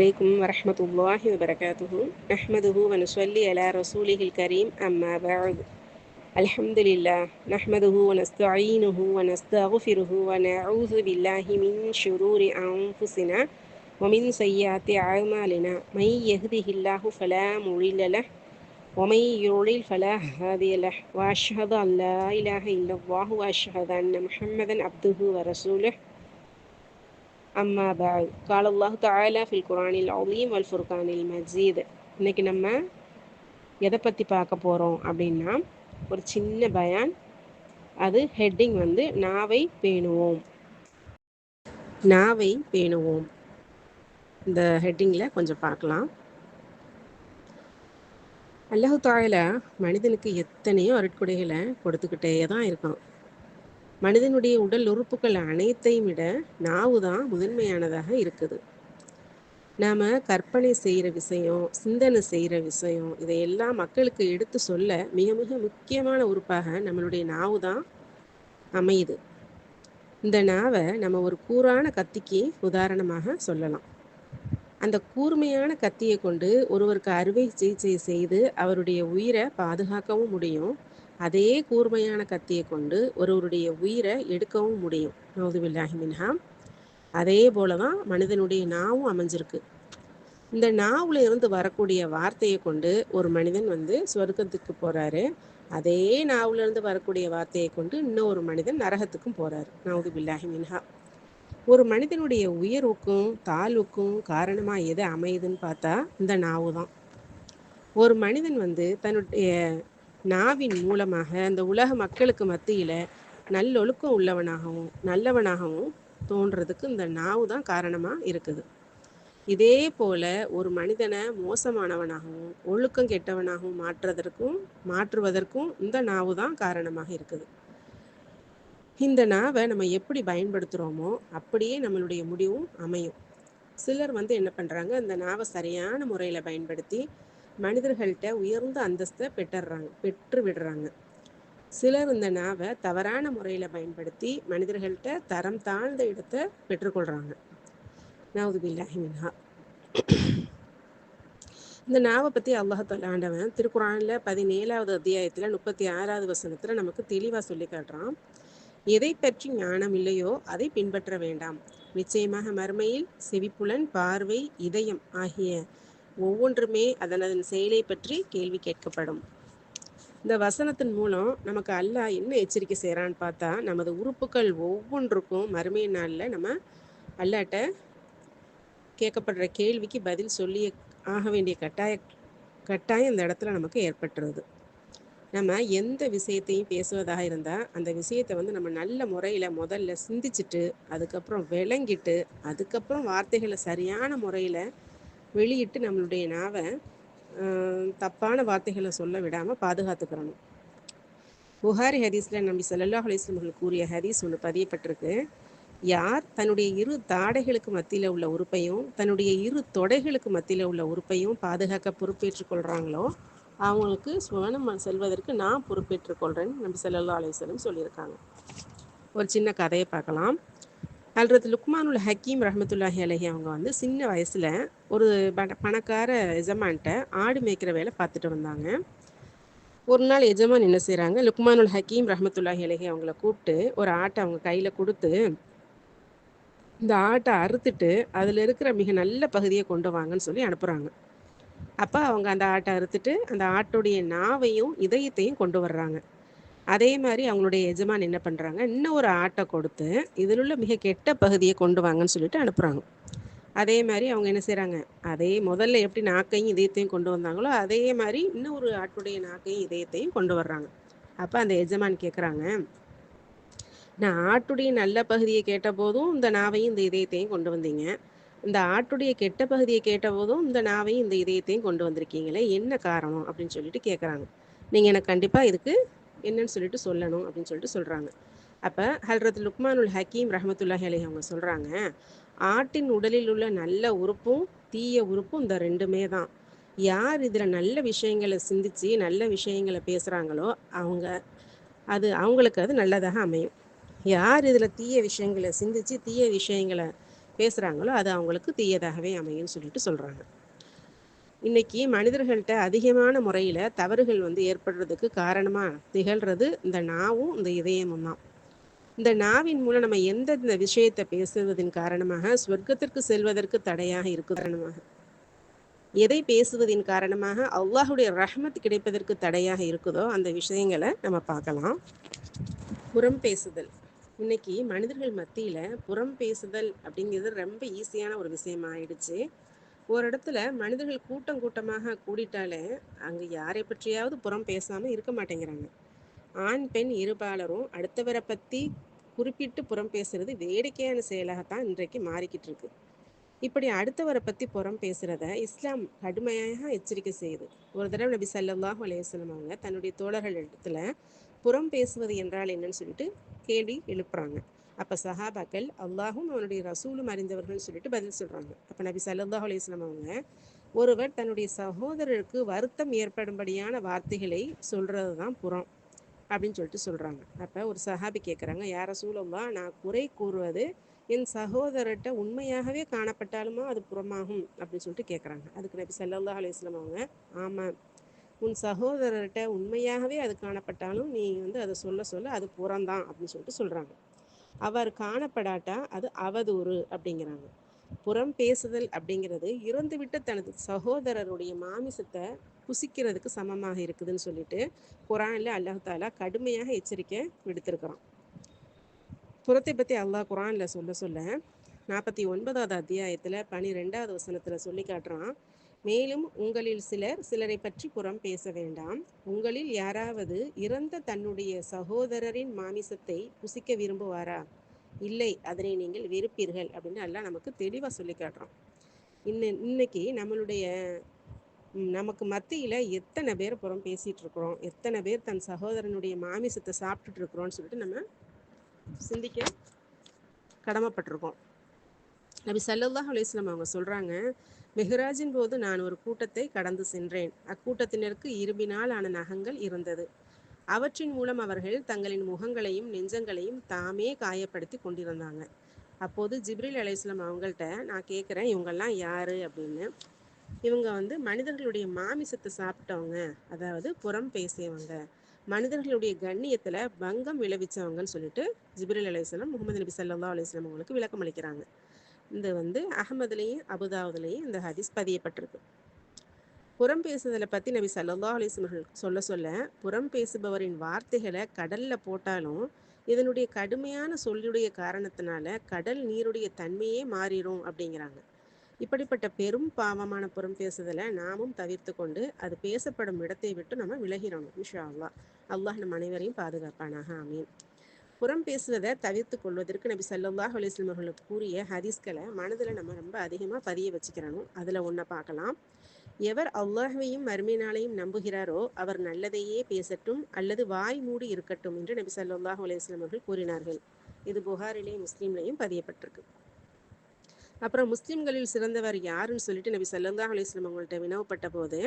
عليكم ورحمة الله وبركاته. نحمده ونصلي على رسوله الكريم أما بعد. الحمد لله. نحمده ونستعينه ونستغفره ونعوذ بالله من شرور أنفسنا ومن سيئات أعمالنا. من يهده الله فلا مضل له ومن يضلل فلا هادي له. وأشهد أن لا إله إلا الله وأشهد أن محمدا عبده ورسوله. அம்மா பாத் கால அல்லாஹ் தாலா ஃபில் குரானில் அலீம் அல் ஃபுர்கானில் மஜீத். இன்னைக்கு நம்ம எதை பற்றி பார்க்க போகிறோம் அப்படின்னா ஒரு சின்ன பயான். அது ஹெட்டிங் வந்து நாவை பேணுவோம். நாவை பேணுவோம். இந்த ஹெட்டிங்கில் கொஞ்சம் பார்க்கலாம். அல்லாஹு தாயில மனிதனுக்கு எத்தனையோ அருட்கொடைகளை கொடுத்துக்கிட்டே தான் இருக்கான். மனிதனுடைய உடல் உறுப்புகள் அனைத்தையும் விட நாவு தான் முதன்மையானதாக இருக்குது. நாம் கற்பனை செய்கிற விஷயம் சிந்தனை செய்கிற விஷயம் இதையெல்லாம் மக்களுக்கு எடுத்து சொல்ல மிக மிக முக்கியமான உறுப்பாக நம்மளுடைய நாவு தான் அமையுது. இந்த நாவை நம்ம ஒரு கூரான கத்திக்கு உதாரணமாக சொல்லலாம். அந்த கூர்மையான கத்தியை கொண்டு ஒருவருக்கு அறுவை சிகிச்சை செய்து அவருடைய உயிரை பாதுகாக்கவும் முடியும். அதே கூர்மையான கத்தியை கொண்டு ஒருவருடைய உயிரை எடுக்கவும் முடியும். நௌதுபில்லாஹி மின்ஹா. அதே போல தான் மனிதனுடைய நாவும் அமைஞ்சிருக்கு. இந்த நாவுல இருந்து வரக்கூடிய வார்த்தையை கொண்டு ஒரு மனிதன் வந்து சொர்க்கத்துக்கு போறாரு. அதே நாவுல இருந்து வரக்கூடிய வார்த்தையை கொண்டு இன்னொரு மனிதன் நரகத்துக்கும் போறாரு. நவுது பில்லாஹி மின்ஹா. ஒரு மனிதனுடைய உயர்வுக்கும் தாழ்வுக்கும் காரணமா எது அமையுதுன்னு பார்த்தா இந்த நாவு தான் ஒரு மனிதன் வந்து தன்னுடைய நாவின் மூலமாக அந்த உலக மக்களுக்கு மத்தியில் நல்லொழுக்கம் உள்ளவனாகவும் நல்லவனாகவும் தோன்றதுக்கு இந்த நாவு தான் காரணமாக இருக்குது. இதே போல ஒரு மனிதனை மோசமானவனாகவும் ஒழுக்கம் கெட்டவனாகவும் மாற்றுவதற்கும் மாற்றுவதற்கும் இந்த நாவு தான் காரணமாக இருக்குது. இந்த நாவை நம்ம எப்படி பயன்படுத்துகிறோமோ அப்படியே நம்மளுடைய முடிவும் அமையும். சிலர் வந்து என்ன பண்ணுறாங்க இந்த நாவை சரியான முறையில் பயன்படுத்தி மனிதர்கள்ட்ட உயர்ந்த அந்தஸ்தை பெற்றுறாங்க பெற்று விடுறாங்க. சிலர் இந்த நாவை தவறான முறையில் பயன்படுத்தி மனிதர்கள்ட்ட தரம் தாழ்ந்த இடத்தை பெற்றுக்கொள்கிறாங்க நாவது இந்த நாவை பற்றி அல்லாஹால ஆண்டவன் திருக்குறானில் பதினேழாவது அத்தியாயத்தில் முப்பத்தி ஆறாவது வசனத்தில் நமக்கு தெளிவாக சொல்லி காட்டுறான். எதை பற்றி ஞானம் இல்லையோ அதை பின்பற்ற வேண்டாம். நிச்சயமாக மறுமையில் செவிப்புலன் பார்வை இதயம் ஆகிய ஒவ்வொன்றுமே அதனதன் செயலை பற்றி கேள்வி கேட்கப்படும். இந்த வசனத்தின் மூலம் நமக்கு அல்லாஹ் என்ன எச்சரிக்கை செய்கிறான்னு பார்த்தா நமது உறுப்புகள் ஒவ்வொன்றுக்கும் மறுமை நாளில் நம்ம அல்லாட்ட கேட்கப்படுற கேள்விக்கு பதில் சொல்லி ஆக வேண்டிய கட்டாய கட்டாயம் இந்த இடத்துல நமக்கு ஏற்பட்டுருது. நம்ம எந்த விஷயத்தையும் பேசுவதாக இருந்தால் அந்த விஷயத்தை வந்து நம்ம நல்ல முறையில் முதல்ல சிந்திச்சுட்டு அதுக்கப்புறம் விளங்கிட்டு அதுக்கப்புறம் வார்த்தைகளை சரியான முறையில் வெளியிட்டு நம்மளுடைய நாவை தப்பான வார்த்தைகளை சொல்ல விடாமல் பாதுகாத்துக்கிறணும். புகாரி ஹதீஸில் நம்பி சல்லல்லா அலிஸ்லமர்கள் கூறிய ஹதீஸ் ஒன்று பதியப்பட்டிருக்கு. யார் தன்னுடைய இரு தாடைகளுக்கு மத்தியில் உள்ள உறுப்பையும் தன்னுடைய இரு தொடைகளுக்கு மத்தியில் உள்ள உறுப்பையும் பாதுகாக்க பொறுப்பேற்றுக் கொள்கிறாங்களோ அவங்களுக்கு சுவனம் செல்வதற்கு நான் பொறுப்பேற்றுக்கொள்கிறேன்னு நம்பி சல்லல்லா அலிஸ்லம் சொல்லியிருக்காங்க. ஒரு சின்ன கதையை பார்க்கலாம். ஹல்ரத் லுக்மானுல் ஹக்கீம் ரஹமத்துல்லாஹி அலஹி அவங்க வந்து சின்ன வயசில் ஒரு பணக்கார எஜமான்கிட்ட ஆடு மேய்க்கிற வேலை பார்த்துட்டு வந்தாங்க. ஒரு நாள் எஜமான் என்ன செய்கிறாங்க லுக்மானுல் ஹக்கீம் ரஹமத்துல்லாஹி அலஹி அவங்கள கூப்பிட்டு ஒரு ஆட்டை அவங்க கையில் கொடுத்து இந்த ஆட்டை அறுத்துட்டு அதில் இருக்கிற மிக நல்ல பகுதியை கொண்டு வாங்கன்னு சொல்லி அனுப்புகிறாங்க அப்போ அவங்க அந்த ஆட்டை அறுத்துட்டு அந்த ஆட்டுடைய நாவையும் இதயத்தையும் கொண்டு வர்றாங்க. அதே மாதிரி அவங்களுடைய எஜமான் என்ன பண்ணுறாங்க இன்னும் ஒரு ஆட்டை கொடுத்து இதில் உள்ள மிக கெட்ட பகுதியை கொண்டு வாங்கன்னு சொல்லிட்டு அனுப்புகிறாங்க அதே மாதிரி அவங்க என்ன செய்கிறாங்க அதே முதல்ல எப்படி நாக்கையும் இதயத்தையும் கொண்டு வந்தாங்களோ அதே மாதிரி இன்னும் ஒரு ஆட்டுடைய நாக்கையும் இதயத்தையும் கொண்டு வர்றாங்க. அப்போ அந்த எஜமான் கேட்குறாங்க நான் ஆட்டுடைய நல்ல பகுதியை கேட்ட போதும் இந்த நாவையும் இந்த இதயத்தையும் கொண்டு வந்தீங்க. இந்த ஆட்டுடைய கெட்ட பகுதியை கேட்ட போதும் இந்த நாவையும் இந்த இதயத்தையும் கொண்டு வந்திருக்கீங்களே என்ன காரணம்? அப்படின்னு சொல்லிட்டு கேட்குறாங்க நீங்கள் எனக்கு கண்டிப்பாக இதுக்கு என்னன்னு சொல்லிட்டு சொல்லணும் அப்படின்னு சொல்லிட்டு சொல்கிறாங்க அப்போ ஹல்ரத் லுக்மானுல் ஹக்கீம் ரஹமத்துல்லாஹி அலி அவங்க சொல்கிறாங்க ஆட்டின் உடலில் உள்ள நல்ல உறுப்பும் தீய உறுப்பும் இந்த ரெண்டுமே தான். யார் இதில் நல்ல விஷயங்களை சிந்தித்து நல்ல விஷயங்களை பேசுகிறாங்களோ அவங்க அது அவங்களுக்கு அது நல்லதாக அமையும். யார் இதில் தீய விஷயங்களை சிந்தித்து தீய விஷயங்களை பேசுகிறாங்களோ அது அவங்களுக்கு தீயதாகவே அமையும்னு சொல்லிட்டு சொல்கிறாங்க இன்னைக்கு மனிதர்கள்ட்ட அதிகமான முறையில் தவறுகள் வந்து ஏற்படுறதுக்கு காரணமாக திகழ்கிறது இந்த நாவும் இந்த இதயமும் தான். இந்த நாவின் மூலம் நம்ம எந்தெந்த விஷயத்தை பேசுவதன் காரணமாக சொர்க்கத்திற்கு செல்வதற்கு தடையாக இருக்கு காரணமாக? எதை பேசுவதின் காரணமாக அல்லாஹுடைய ரஹ்மத் கிடைப்பதற்கு தடையாக இருக்குதோ அந்த விஷயங்களை நம்ம பார்க்கலாம். புறம் பேசுதல். இன்னைக்கு மனிதர்கள் மத்தியில் புறம் பேசுதல் அப்படிங்கிறது ரொம்ப ஈஸியான ஒரு விஷயம் ஆயிடுச்சு ஒரு இடத்துல மனிதர்கள் கூட்டம் கூட்டமாக கூடிட்டாலே அங்கே யாரை பற்றியாவது புறம் பேசாமல் இருக்க மாட்டேங்கிறாங்க. ஆண் பெண் இருபாலரும் அடுத்தவரை பற்றி குறிப்பிட்டு புறம் பேசுறது வேடிக்கையான செயலாகத்தான் இன்றைக்கு மாறிக்கிட்டு இருக்கு இப்படி அடுத்தவரை பற்றி புறம் பேசுகிறத இஸ்லாம் கடுமையாக எச்சரிக்கை செய்யுது. ஒரு தடவை நபி சல்லாஹூ அலையம் அவங்க தன்னுடைய தோழர்கள் இடத்துல புறம் பேசுவது என்றால் என்னன்னு சொல்லிட்டு கேள்வி எழுப்புறாங்க. அப்போ சஹாபாக்கள் அல்லாஹும் அவனுடைய ரசூலும் அறிந்தவர்கள் சொல்லிட்டு பதில் சொல்கிறாங்க அப்போ நபி சல்லாஹ் அலிஸ்லாம் அவங்க ஒருவர் தன்னுடைய சகோதரருக்கு வருத்தம் ஏற்படும்படியான வார்த்தைகளை சொல்கிறது தான் புறம் அப்படின்னு சொல்லிட்டு சொல்கிறாங்க அப்போ ஒரு சஹாபி கேட்குறாங்க யார சூழல்லா நான் குறை கூறுவது என் சகோதரர்கிட்ட உண்மையாகவே காணப்பட்டாலுமா அது புறமாகும்? அப்படின்னு சொல்லிட்டு கேட்குறாங்க அதுக்கு நபி சல்லா அலிஸ்லாம் அவங்க ஆமாம் உன் சகோதரர்கிட்ட உண்மையாகவே அது காணப்பட்டாலும் நீ வந்து அதை சொல்ல சொல்ல அது புறம்தான் அப்படின்னு சொல்லிட்டு சொல்கிறாங்க அவர் காணப்படாட்டா அது அவதூறு அப்படிங்கிறாங்க. புறம் பேசுதல் அப்படிங்கிறது இறந்துவிட்ட தனது சகோதரருடைய மாமிசத்தை புசிக்கிறதுக்கு சமமாக இருக்குதுன்னு சொல்லிட்டு குரான்ல அல்லாஹ் தாலா கடுமையாக எச்சரிக்கை விடுத்திருக்கிறான். புறத்தை பற்றி அல்லாஹ் குரான்ல சொல்ல சொல்ல நாற்பத்தி ஒன்பதாவது அத்தியாயத்தில் பனிரெண்டாவது வசனத்தில் சொல்லி காட்டுறான். மேலும் உங்களில் சிலர் சிலரை பற்றி புறம் பேச வேண்டாம். உங்களில் யாராவது இறந்த தன்னுடைய சகோதரரின் மாமிசத்தை புசிக்க விரும்புவாரா? இல்லை அதனை நீங்கள் வெறுப்பீர்கள் அப்படின்னு எல்லாம் நமக்கு தெளிவாக சொல்லி காட்டுறோம் இன்ன இன்னைக்கு நம்மளுடைய நமக்கு மத்தியில் எத்தனை பேர் புறம் பேசிகிட்டு இருக்கிறோம் எத்தனை பேர் தன் சகோதரனுடைய மாமிசத்தை சாப்பிட்டுட்டு இருக்கிறோன்னு சொல்லிட்டு நம்ம சிந்திக்க கடமைப்பட்டிருக்கோம். நபி சல்லாஹ் அலிஸ்லாம் அவங்க சொல்கிறாங்க மெஹராஜின் போது நான் ஒரு கூட்டத்தை கடந்து சென்றேன். அக்கூட்டத்தினருக்கு இரும்பினால் ஆன நகங்கள் இருந்தது. அவற்றின் மூலம் அவர்கள் தங்களின் முகங்களையும் நெஞ்சங்களையும் தாமே காயப்படுத்தி கொண்டிருந்தாங்க. அப்போது ஜிப்ரில் அலையாம் அவங்கள்ட்ட நான் கேட்குறேன் இவங்கெல்லாம் யாரு? அப்படின்னு. இவங்க வந்து மனிதர்களுடைய மாமிசத்தை சாப்பிட்டவங்க அதாவது புறம் பேசியவங்க. மனிதர்களுடைய கண்ணியத்தில் பங்கம் விளைவிச்சவங்கன்னு சொல்லிட்டு ஜிப்ரில் அலையாம் முகமது நபி சல்லா அலையாம் அவங்களுக்கு விளக்கம் அளிக்கிறாங்க இந்த வந்து அகமதுலேயும் அபுதாவுதுலேயும் இந்த ஹதீஸ் பதியப்பட்டிருக்கு. புறம் பேசுதலை பற்றி நபி சல்லா அலிஸ்மர்கள் சொல்ல சொல்ல புறம் பேசுபவரின் வார்த்தைகளை கடலில் போட்டாலும் இதனுடைய கடுமையான சொல்லுடைய காரணத்தினால கடல் நீருடைய தன்மையே மாறிடும் அப்படிங்கிறாங்க. இப்படிப்பட்ட பெரும் பாவமான புறம் பேசுதலை நாமும் தவிர்த்து கொண்டு அது பேசப்படும் இடத்தை விட்டு நம்ம விலகிறோம் இன்ஷா அல்லா அல்லாஹ் நம் அனைவரையும் பாதுகாப்பானாக ஆமீன். புறம் பேசுவதை தவிர்த்து கொள்வதற்கு நபி சல்லாஹ் அலிஸ்லம் அவர்களுக்கு கூறிய ஹதீஸ்களை மனதில் நம்ம ரொம்ப அதிகமாக பதிய வச்சுக்கிறணும். அதில் ஒன்றை பார்க்கலாம். எவர் அல்லாஹையும் மறுமையினாலையும் நம்புகிறாரோ அவர் நல்லதையே பேசட்டும் அல்லது வாய் மூடி இருக்கட்டும் என்று நபி சல்லாஹ் அலிஸ்லம் அவர்கள் கூறினார்கள். இது புகாரிலேயும் முஸ்லீம்லையும் பதியப்பட்டிருக்கு. அப்புறம் முஸ்லிம்களில் சிறந்தவர் யாருன்னு சொல்லிட்டு நபி சல்லாஹ் அலிஸ்லம் அவங்கள்ட்ட வினவப்பட்ட போது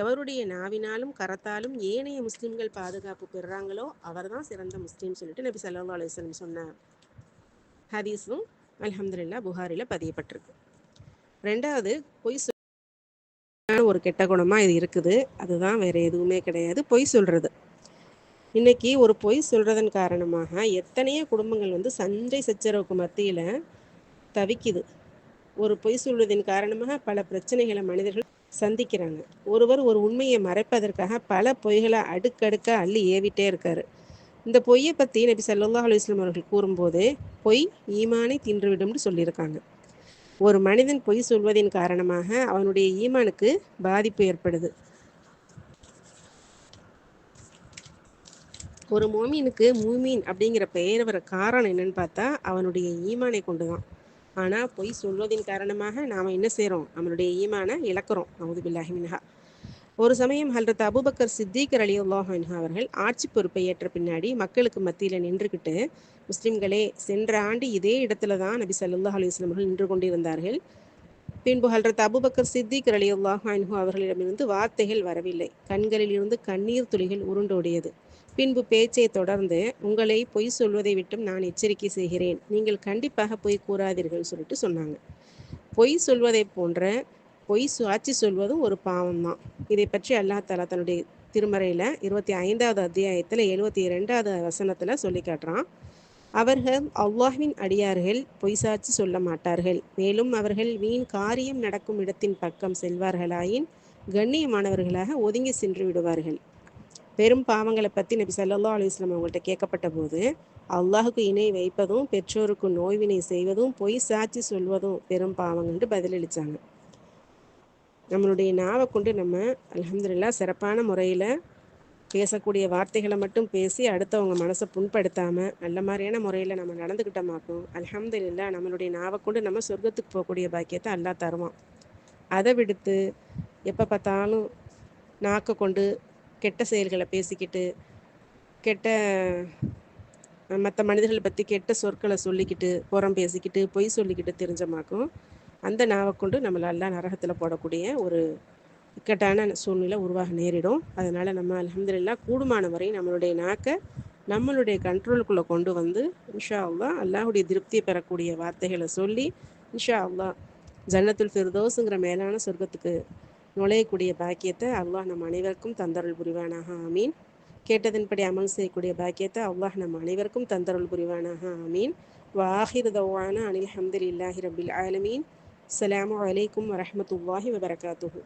எவருடைய நாவினாலும் கரத்தாலும் ஏனைய முஸ்லீம்கள் பாதுகாப்பு பெறுறாங்களோ அவர் தான் சிறந்த முஸ்லீம் சொல்லிட்டு நபி சல்லா அலுவலம் சொன்னார். ஹதீஸும் அலமதுல்லா புகாரில் பதியப்பட்டிருக்கு. ரெண்டாவது பொய் சொல் ஒரு கெட்ட குணமாக இது இருக்குது. அதுதான் வேறு எதுவுமே கிடையாது. பொய் சொல்கிறது இன்னைக்கு ஒரு பொய் சொல்கிறதன் காரணமாக எத்தனையோ குடும்பங்கள் வந்து சண்டை சச்சரவுக்கு மத்தியில் தவிக்குது. ஒரு பொய் சொல்வதன் காரணமாக பல பிரச்சனைகளை மனிதர்கள் சந்திக்கிறாங்க. ஒருவர் ஒரு உண்மையை மறைப்பதற்காக பல பொய்களை அடுக்கடுக்க அள்ளி ஏவிட்டே இருக்காரு. இந்த பொய்யை பற்றி நபி சல்லா அலுவலாம் அவர்கள் கூறும்போது பொய் ஈமானை தின்றுவிடும்னு சொல்லியிருக்காங்க. ஒரு மனிதன் பொய் சொல்வதின் காரணமாக அவனுடைய ஈமானுக்கு பாதிப்பு ஏற்படுது. ஒரு மோமீனுக்கு மூமீன் அப்படிங்கிற பெயர் வர காரணம் என்னன்னு பார்த்தா அவனுடைய ஈமானை கொண்டுதான். ஆனால் பொய் சொல்வதின் காரணமாக நாம் என்ன செய்கிறோம் நம்மளுடைய ஈமான இழக்கிறோம். அவுது மினஹா. ஒரு சமயம் ஹல்ரத் அபுபக்கர் சித்திகர் அலி அல்லாஹன்ஹா அவர்கள் ஆட்சி பொறுப்பை ஏற்ற பின்னாடி மக்களுக்கு மத்தியில் நின்றுக்கிட்டு முஸ்லிம்களே சென்ற ஆண்டு இதே இடத்துல தான் நபி சல்லாஹ் அலுவலம் அவர்கள் நின்று கொண்டிருந்தார்கள். பின்பு ஹல்ரத் அபுபக்கர் சித்திகர் அலி அல்லாஹான்ஹூ அவர்களிடமிருந்து வார்த்தைகள் வரவில்லை. கண்களில் இருந்து கண்ணீர் துளிகள் உருண்டோடியது. பின்பு பேச்சை தொடர்ந்து உங்களை பொய் சொல்வதை விட்டும் நான் எச்சரிக்கை செய்கிறேன். நீங்கள் கண்டிப்பாக பொய் கூறாதீர்கள் சொல்லிட்டு சொன்னாங்க. பொய் சொல்வதை போன்ற பொய் சாட்சி சொல்வதும் ஒரு பாவம்தான். இதை பற்றி அல்லாஹ் தாலா தன்னுடைய திருமறையில் இருபத்தி ஐந்தாவது அத்தியாயத்தில் எழுபத்தி இரண்டாவது வசனத்தில் சொல்லி காட்டுறான். அவர்கள் அல்லாஹ்வின் அடியார்கள் பொய் சாட்சி சொல்ல மாட்டார்கள். மேலும் அவர்கள் வீண் காரியம் நடக்கும் இடத்தின் பக்கம் செல்வார்களாயின் கண்ணியமானவர்களாக ஒதுங்கி சென்று விடுவார்கள். பெரும் பாவங்களை பற்றி நபி சல்லா அலுவலாம் அவங்கள்ட்ட கேட்கப்பட்ட போது அல்லாஹுக்கு இணை வைப்பதும் பெற்றோருக்கு நோய்வினை செய்வதும் பொய் சாட்சி சொல்வதும் பெரும் பாவங்கள்ட்டு பதிலளித்தாங்க நம்மளுடைய நாவை கொண்டு நம்ம அலமதுல்லா சிறப்பான முறையில் பேசக்கூடிய வார்த்தைகளை மட்டும் பேசி அடுத்தவங்க மனசை புண்படுத்தாமல் நல்ல மாதிரியான முறையில் நம்ம நடந்துக்கிட்டோமாக்கும் அலமதுல்லா நம்மளுடைய நாவை கொண்டு நம்ம சொர்க்கத்துக்கு போகக்கூடிய பாக்கியத்தை அல்லா தருவான். அதை விடுத்து எப்போ பார்த்தாலும் நாக்கை கொண்டு கெட்ட செயல்களை பேசிக்கிட்டு கெட்ட மற்ற மனிதர்களை பற்றி கெட்ட சொற்களை சொல்லிக்கிட்டு புறம் பேசிக்கிட்டு பொய் சொல்லிக்கிட்டு தெரிஞ்சமாக்கும் அந்த நாவை கொண்டு நம்மளை நரகத்தில் போடக்கூடிய ஒரு இக்கட்டான சூழ்நிலை உருவாக நேரிடும். அதனால் நம்ம அலமதுல்லா கூடுமான வரை நம்மளுடைய நாக்கை நம்மளுடைய கண்ட்ரோலுக்குள்ளே கொண்டு வந்து இன்ஷா அல்லா அல்லாஹுடைய திருப்தியை பெறக்கூடிய வார்த்தைகளை சொல்லி இன்ஷா அல்லா ஜன்னத்துல் ஃபிர்தோஸுங்கிற மேலான சொர்க்கத்துக்கு நுழையக்கூடிய பாக்கியத்தை அல்லாஹ் நம் அனைவருக்கும் தந்தருள் புரிவானாக ஆமீன். கேட்டதன்படி அமல் செய்யக்கூடிய பாக்கியத்தை அல்லாஹ் நம் அனைவருக்கும் தந்தருள் புரிவானாக ஆமீன். வாஹிர் தவான அனில் ஹம்துலில்லாஹி ரபில் ஆலமீன். அலாம் வலைக்கம் வரமத்துல்லாஹி வபரகாத்துஹூ.